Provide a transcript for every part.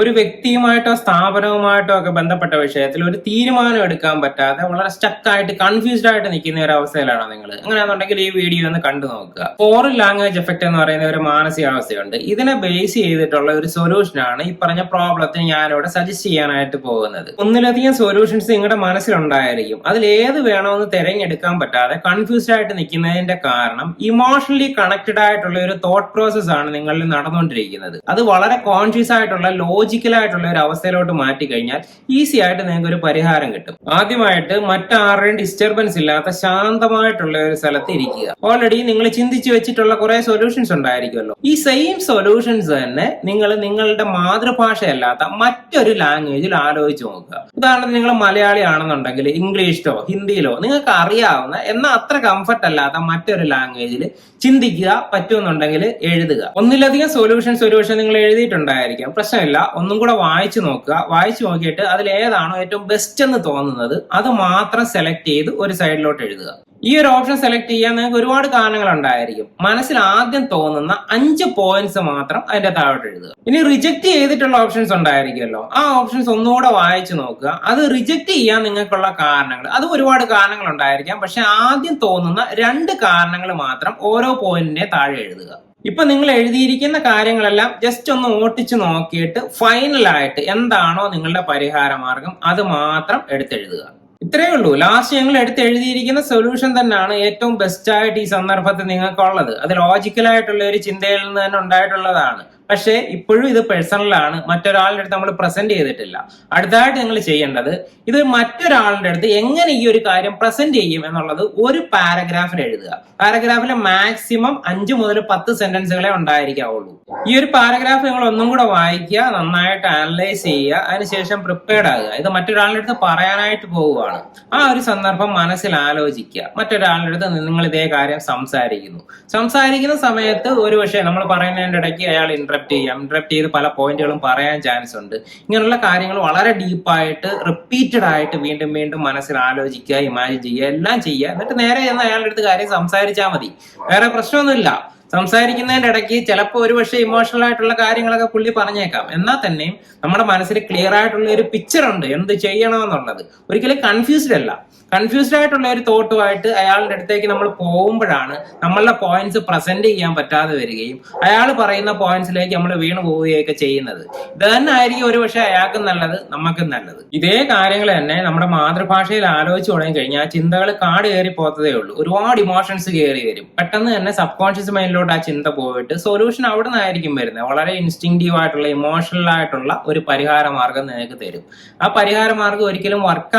ഒരു വ്യക്തിയുമായിട്ടോ സ്ഥാപനവുമായിട്ടോ ഒക്കെ ബന്ധപ്പെട്ട വിഷയത്തിൽ ഒരു തീരുമാനം എടുക്കാൻ പറ്റാതെ വളരെ സ്റ്റക്കായിട്ട് കൺഫ്യൂസ്ഡ് ആയിട്ട് നിൽക്കുന്ന ഒരു അവസ്ഥയിലാണോ നിങ്ങൾ അങ്ങനെയാണെന്നുണ്ടെങ്കിൽ ഈ വീഡിയോ ഒന്ന് കണ്ടു നോക്കുക. ഫോറിൻ ലാംഗ്വേജ് എഫക്ട് എന്ന് പറയുന്ന ഒരു മാനസികാവസ്ഥയുണ്ട് ഇതിനെ ബേസ് ചെയ്തിട്ടുള്ള ഒരു സൊല്യൂഷനാണ് ഈ പറഞ്ഞ പ്രോബ്ലത്തിന് ഞാനിവിടെ സജസ്റ്റ് ചെയ്യാനായിട്ട് പോകുന്നത്. ഒന്നിലധികം സൊല്യൂഷൻസ് നിങ്ങളുടെ മനസ്സിലുണ്ടായിരിക്കും. അതിൽ ഏത് വേണമെന്ന് തിരഞ്ഞെടുക്കാൻ പറ്റാതെ കൺഫ്യൂസ്ഡ് ആയിട്ട് നിൽക്കുന്നതിന്റെ കാരണം ഇമോഷണലി കണക്റ്റഡ് ആയിട്ടുള്ള ഒരു തോട്ട് പ്രോസസ് ആണ് നിങ്ങളിൽ നടന്നുകൊണ്ടിരിക്കുന്നത്. അത് വളരെ കോൺഷ്യസ് ആയിട്ടുള്ള ലോജിക്കൽ ആയിട്ടുള്ള ഒരു അവസ്ഥയിലോട്ട് മാറ്റി കഴിഞ്ഞാൽ ഈസി ആയിട്ട് നിങ്ങൾക്ക് ഒരു പരിഹാരം കിട്ടും. ആദ്യമായിട്ട് മറ്റാരുടെയും ഡിസ്റ്റർബൻസ് ഇല്ലാത്ത ശാന്തമായിട്ടുള്ള ഒരു സ്ഥലത്ത് ഇരിക്കുക. ഓൾറെഡി നിങ്ങൾ ചിന്തിച്ചു വെച്ചിട്ടുള്ള കുറെ സൊല്യൂഷൻസ് ഉണ്ടായിരിക്കുമല്ലോ. ഈ സെയിം സൊല്യൂഷൻസ് തന്നെ നിങ്ങൾ നിങ്ങളുടെ മാതൃഭാഷയല്ലാത്ത മറ്റൊരു ലാംഗ്വേജിൽ ആലോചിച്ച് നോക്കുക. ഉദാഹരണത്തിന് നിങ്ങൾ മലയാളി ആണെന്നുണ്ടെങ്കിൽ ഇംഗ്ലീഷിലോ ഹിന്ദിയിലോ നിങ്ങൾക്ക് അറിയാവുന്ന എന്നാൽ അത്ര കംഫർട്ട് അല്ലാത്ത മറ്റൊരു ലാംഗ്വേജിൽ ചിന്തിക്കുക പറ്റുമെന്നുണ്ടെങ്കിൽ എഴുതുക. ഒന്നിലധികം സൊല്യൂഷൻസ് സൊല്യൂഷൻ നിങ്ങൾ എഴുതിയിട്ടുണ്ടായിരിക്കാം. പ്രശ്നമില്ല ഒന്നും കൂടെ വായിച്ചു നോക്കുക. വായിച്ചു നോക്കിയിട്ട് അതിൽ ഏതാണോ ഏറ്റവും ബെസ്റ്റ് എന്ന് തോന്നുന്നത് അത് മാത്രം സെലക്ട് ചെയ്ത് ഒരു സൈഡിലോട്ട് എഴുതുക. ഈ ഒരു ഓപ്ഷൻ സെലക്ട് ചെയ്യാൻ നിങ്ങൾക്ക് ഒരുപാട് കാരണങ്ങൾ ഉണ്ടായിരിക്കും. മനസ്സിൽ ആദ്യം തോന്നുന്ന അഞ്ച് പോയിന്റ്സ് മാത്രം അതിന്റെ താഴോട്ട് എഴുതുക. ഇനി റിജക്ട് ചെയ്തിട്ടുള്ള ഓപ്ഷൻസ് ഉണ്ടായിരിക്കുമല്ലോ. ആ ഓപ്ഷൻസ് ഒന്നുകൂടെ വായിച്ചു നോക്കുക. അത് റിജക്ട് ചെയ്യാൻ നിങ്ങൾക്കുള്ള കാരണങ്ങൾ. അത് ഒരുപാട് കാരണങ്ങൾ ഉണ്ടായിരിക്കാം. പക്ഷെ ആദ്യം തോന്നുന്ന രണ്ട് കാരണങ്ങൾ മാത്രം ഓരോ പോയിന്റിനെ താഴെ എഴുതുക. ഇപ്പൊ നിങ്ങൾ എഴുതിയിരിക്കുന്ന കാര്യങ്ങളെല്ലാം ജസ്റ്റ് ഒന്ന് ഓട്ടിച്ച് നോക്കിയിട്ട് ഫൈനലായിട്ട് എന്താണോ നിങ്ങളുടെ പരിഹാര മാർഗം അത് മാത്രം എടുത്തെഴുതുക. ഇത്രയേ ഉള്ളൂ. ലാസ്റ്റ് ഞങ്ങൾ എടുത്ത് എഴുതിയിരിക്കുന്ന സൊല്യൂഷൻ തന്നെയാണ് ഏറ്റവും ബെസ്റ്റ് ആയിട്ട് ഈ സന്ദർഭത്തിൽ നിങ്ങൾക്കുള്ളത്. അത് ലോജിക്കലായിട്ടുള്ള ഒരു ചിന്തയിൽ നിന്ന് തന്നെ ഉണ്ടായിട്ടുള്ളതാണ്. പക്ഷേ ഇപ്പോഴും ഇത് പേഴ്സണലാണ് മറ്റൊരാളുടെ അടുത്ത് നമ്മൾ പ്രസന്റ് ചെയ്തിട്ടില്ല. അടുത്തതായിട്ട് നിങ്ങൾ ചെയ്യേണ്ടത് ഇത് മറ്റൊരാളുടെ അടുത്ത് എങ്ങനെ ഈ ഒരു കാര്യം പ്രസന്റ് ചെയ്യും എന്നുള്ളത് ഒരു പാരഗ്രാഫിൽ എഴുതുക. പാരഗ്രാഫിൽ മാക്സിമം അഞ്ച് മുതൽ പത്ത് സെന്റൻസുകളെ ഉണ്ടായിരിക്കാവുള്ളൂ. ഈ ഒരു പാരഗ്രാഫ് നിങ്ങൾ ഒന്നും കൂടെ വായിക്കുക നന്നായിട്ട് അനലൈസ് ചെയ്യുക അതിനുശേഷം പ്രിപ്പയർഡ് ആകുക. ഇത് മറ്റൊരാളുടെ അടുത്ത് പറയാനായിട്ട് പോവുകയാണ്. ആ ഒരു സന്ദർഭം മനസ്സിൽ ആലോചിക്കുക. മറ്റൊരാളുടെ അടുത്ത് നിങ്ങൾ ഇതേ കാര്യം സംസാരിക്കുന്നു. സംസാരിക്കുന്ന സമയത്ത് ഒരു പക്ഷേ നമ്മൾ പറയുന്നതിന്റെ ഇടയ്ക്ക് അയാൾ ഇന്ററപ്റ്റ് ചെയ്യാം ഇന്ററപ്റ്റ് ചെയ്ത് പല പോയിന്റുകളും പറയാൻ ചാൻസ് ഉണ്ട്. ഇങ്ങനെയുള്ള കാര്യങ്ങൾ വളരെ ഡീപ്പായിട്ട് റിപ്പീറ്റഡ് ആയിട്ട് വീണ്ടും വീണ്ടും മനസ്സിൽ ആലോചിക്കുക ഇമാജിൻ ചെയ്യുക എല്ലാം ചെയ്യുക. എന്നിട്ട് നേരെ ചെന്ന് അയാളുടെ അടുത്ത് കാര്യം സംസാരിച്ചാൽ മതി. വേറെ പ്രശ്നമൊന്നുമില്ല. സംസാരിക്കുന്നതിന്റെ ഇടയ്ക്ക് ചിലപ്പോൾ ഒരുപക്ഷെ ഇമോഷണൽ ആയിട്ടുള്ള കാര്യങ്ങളൊക്കെ പുള്ളി പറഞ്ഞേക്കാം. എന്നാൽ തന്നെയും നമ്മുടെ മനസ്സിൽ ക്ലിയർ ആയിട്ടുള്ള ഒരു പിക്ചർ ഉണ്ട് എന്ത് ചെയ്യണമെന്നുള്ളത്. ഒരിക്കലും കൺഫ്യൂസ്ഡ് അല്ല. കൺഫ്യൂസ്ഡ് ആയിട്ടുള്ള ഒരു തോട്ടുമായിട്ട് അയാളുടെ അടുത്തേക്ക് നമ്മൾ പോകുമ്പോഴാണ് നമ്മളുടെ പോയിന്റ്സ് പ്രസന്റ് ചെയ്യാൻ പറ്റാതെ വരികയും അയാൾ പറയുന്ന പോയിന്റ്സിലേക്ക് നമ്മൾ വീണു പോവുകയൊക്കെ ചെയ്യുന്നത്. ഇത് തന്നെ ആയിരിക്കും ഒരുപക്ഷെ അയാൾക്കും നല്ലത് നമുക്കും നല്ലത്. ഇതേ കാര്യങ്ങൾ തന്നെ നമ്മുടെ മാതൃഭാഷയിൽ ആലോചിച്ച് തുടങ്ങി കഴിഞ്ഞാൽ ചിന്തകൾ കാട് കയറി പോകത്തതേ ഉള്ളൂ. ഒരുപാട് ഇമോഷൻസ് കയറി വരും. പെട്ടെന്ന് തന്നെ സബ് കോൺഷ്യസ് മൈൻഡിലോട്ട് ആ ചിന്ത പോയിട്ട് സൊല്യൂഷൻ അവിടെ നിന്നായിരിക്കും വരുന്നത്. വളരെ ഇൻസ്റ്റിങ്റ്റീവ് ആയിട്ടുള്ള ഇമോഷണൽ ആയിട്ടുള്ള ഒരു പരിഹാര മാർഗം നിങ്ങൾക്ക് തരും. ആ പരിഹാര മാർഗം ഒരിക്കലും വർക്ക്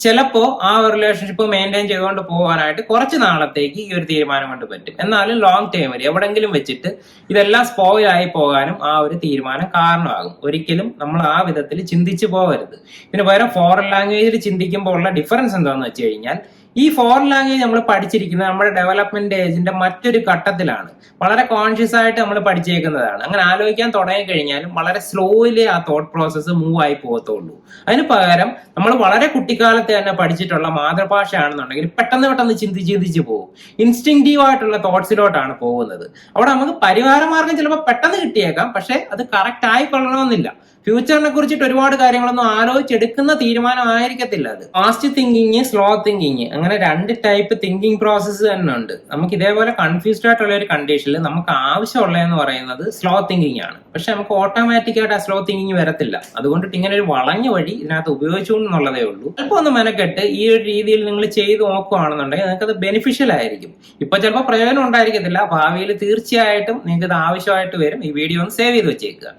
ആവണമെന്നില്ല ചിലപ്പോ ആ റിലേഷൻഷിപ്പ് മെയിന്റെയിൻ ചെയ്തുകൊണ്ട് പോകാനായിട്ട് കുറച്ച് നാളത്തേക്ക് ഈ ഒരു തീരുമാനം കൊണ്ട് പറ്റും. എന്നാലും ലോങ് ടൈമിൽ എവിടെങ്കിലും വെച്ചിട്ട് ഇതെല്ലാം സ്പോയിലായി പോകാനും ആ ഒരു തീരുമാനം കാരണമാകും. ഒരിക്കലും നമ്മൾ ആ വിധത്തിൽ ചിന്തിച്ചു പോകരുത്. പിന്നെ പകരം ഫോറിൻ ലാംഗ്വേജിൽ ചിന്തിക്കുമ്പോൾ ഉള്ള ഡിഫറൻസ് എന്താണെന്ന് വെച്ച് കഴിഞ്ഞാൽ ഈ ഫോറിൻ ലാംഗ്വേജ് നമ്മൾ പഠിച്ചിരിക്കുന്നത് നമ്മുടെ ഡെവലപ്മെന്റ് ഏജിന്റെ മറ്റൊരു ഘട്ടത്തിലാണ്. വളരെ കോൺഷ്യസ് ആയിട്ട് നമ്മൾ പഠിച്ചേക്കുന്നതാണ്. അങ്ങനെ ആലോചിക്കാൻ തുടങ്ങി കഴിഞ്ഞാലും വളരെ സ്ലോയിലേ ആ തോട്ട് പ്രോസസ്സ് മൂവ് ആയി പോകത്തുള്ളൂ. അതിന് പകരം നമ്മൾ വളരെ കുട്ടിക്കാലത്ത് തന്നെ പഠിച്ചിട്ടുള്ള മാതൃഭാഷയാണെന്നുണ്ടെങ്കിൽ പെട്ടെന്ന് പെട്ടെന്ന് ചിന്തിച്ച് ചിന്തിച്ച് പോകും. ഇൻസ്റ്റിങ്റ്റീവ് ആയിട്ടുള്ള തോട്ട്സിലോട്ടാണ് പോകുന്നത്. അവിടെ നമുക്ക് പരിഹാര മാർഗം ചിലപ്പോൾ പെട്ടെന്ന് കിട്ടിയേക്കാം പക്ഷെ അത് കറക്റ്റ് ആയിക്കൊള്ളണമെന്നില്ല. ഫ്യൂച്ചറിനെ കുറിച്ചിട്ട് ഒരുപാട് കാര്യങ്ങളൊന്നും ആലോചിച്ചെടുക്കുന്ന തീരുമാനമായിരിക്കത്തില്ല അത്. ഫാസ്റ്റ് തിങ്കിങ് സ്ലോ തിങ്കിങ് അങ്ങനെ രണ്ട് ടൈപ്പ് തിങ്കിങ് പ്രോസസ്സ് തന്നെ ഉണ്ട്. നമുക്ക് ഇതേപോലെ കൺഫ്യൂസ്ഡ് ആയിട്ടുള്ള ഒരു കണ്ടീഷനിൽ നമുക്ക് ആവശ്യമുള്ളതെന്ന് പറയുന്നത് സ്ലോ തിങ്കിങ് ആണ്. പക്ഷെ നമുക്ക് ഓട്ടോമാറ്റിക് ആയിട്ട് ആ സ്ലോ തിങ്കിങ് വരത്തില്ല. അതുകൊണ്ടിട്ട് ഇങ്ങനെ ഒരു വളഞ്ഞ വഴി ഇതിനകത്ത് ഉപയോഗിച്ചു എന്നുള്ളതേ ഉള്ളൂ. ചിലപ്പോൾ ഒന്ന് മെനക്കെട്ട് ഈ ഒരു രീതിയിൽ നിങ്ങൾ ചെയ്ത് നോക്കുകയാണെന്നുണ്ടെങ്കിൽ നിങ്ങൾക്ക് അത് ബെനിഫിഷ്യൽ ആയിരിക്കും. ഇപ്പൊ ചിലപ്പോൾ പ്രയോജനം ഉണ്ടായിരിക്കത്തില്ല. ഭാവിയിൽ തീർച്ചയായിട്ടും നിങ്ങൾക്ക് ഇത് ആവശ്യമായിട്ട് വരും. ഈ വീഡിയോ ഒന്ന് സേവ് ചെയ്ത് വെച്ചേക്കുക.